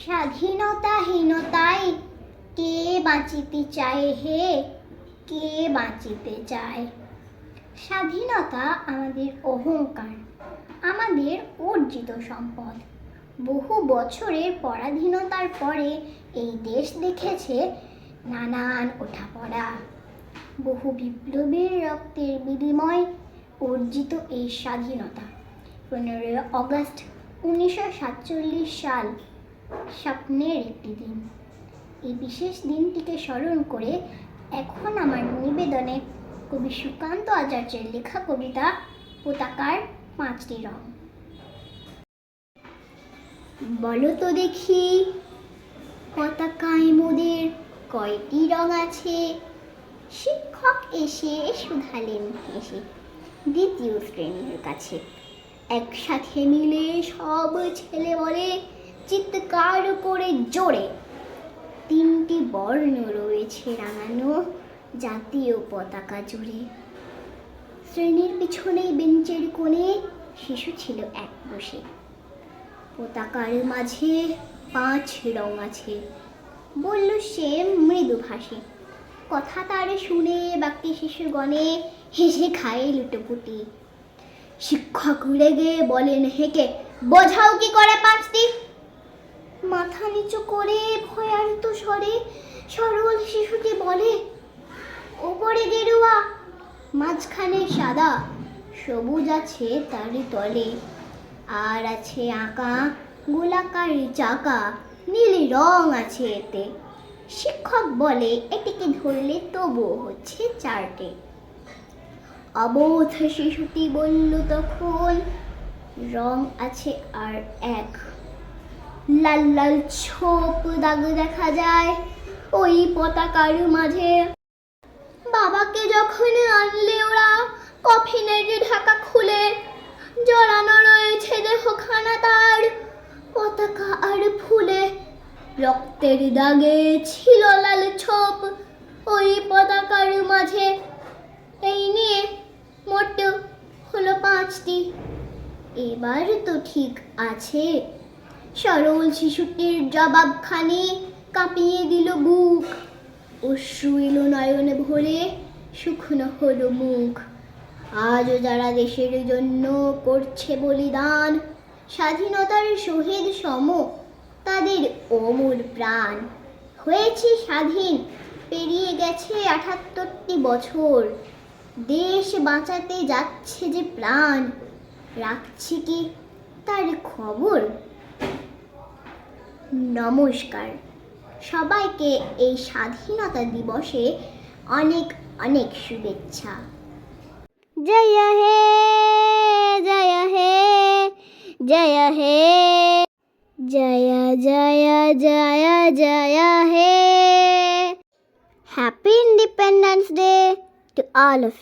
স্বাধীনতাহীনতায় কে বাঁচিতে চায় হে? কে বাঁচিতে চায়? স্বাধীনতা আমাদের অহংকার, আমাদের অর্জিত সম্পদ। বহু বছরের পরাধীনতার পরে এই দেশ দেখেছে নানান ওঠাপড়া। বহু বিপ্লবীর রক্তের বিনিময় অর্জিত এই স্বাধীনতা। পনেরোই অগস্ট উনিশশো সাতচল্লিশ সাল স্বপ্নের একটি দিন। এই বিশেষ দিনটিকে স্মরণ করে এখন আমার নিবেদনে কবি সুকান্ত আচার্যের লেখা কবিতা পতাকার পাঁচটি রং। বলো তো দেখি, পতাকায় মোদের কয়টি রং আছে? শিক্ষক এসে শুধালেন হেসে দ্বিতীয় শ্রেণির কাছে। একসাথে মিলে সব ছেলে বলে চিৎকার করে জোরে। তিনটি বর্ণ রয়েছে রাঙানো জাতীয় পতাকা জুড়ে। শ্রেণির পিছনে বেঞ্চের কোণে শিশু ছিল এক বসে। পতাকার মাঝে পাঁচ রং আছে। বলল সে মৃদু ভাষে। কথা তার শুনে বাকি শিশুগণে হেসে খায় লুটোপুটি। শিক্ষক রেগে বলেন হেকে বোঝাও কি করে পাঁচটি? মাথা নিচু করে ভয়ার্ত স্বরে সরল শিশুটি বলে, ওপরে গেরুয়া, মাঝখানে সাদা, সবুজ আছে তারই তলে, আর আছে আঁকা, গোলাকার চাকা, নীল রং আছে এতে। শিক্ষক বলে, এটিকে ধরলে তবুও হচ্ছে চারটে। অবোধ শিশুটি বলল তখন, রং আছে আর এক। লাল লাল ছোপ দাগ দেখা যায় ওই পতাকার মাঝে। বাবাকে যখন আনলে ওরা কফিনের ঢাকা খুলে, জড়ানো রয়েছে দেহখানা তার। পতাকা আর ফুলে রক্তের দাগে ছিল লাল ছোপ ওই পতাকার মাঝে। এই নিয়ে মোট হলো পাঁচটি। এবার তো ঠিক আছে। সরল শিশুটির জবাবখানি কাঁপিয়ে দিল বুক। অশ্রু এলো নয়নে ভরে, শুকনো হলো মুখ। আজও যারা দেশের জন্য করছে বলিদান, স্বাধীনতার শহীদ সম তাদের অমর প্রাণ। হয়েছে স্বাধীন, পেরিয়ে গেছে আটাত্তরটি বছর। দেশ বাঁচাতে যাচ্ছে যে প্রাণ, রাখছি কি তার খবর? নমস্কার। সবাইকে এই স্বাধীনতা দিবসে অনেক অনেক শুভেচ্ছা। জয় হে জয় হে জয় হে। জয় জয় জয় জয় হে। Happy independence day to all of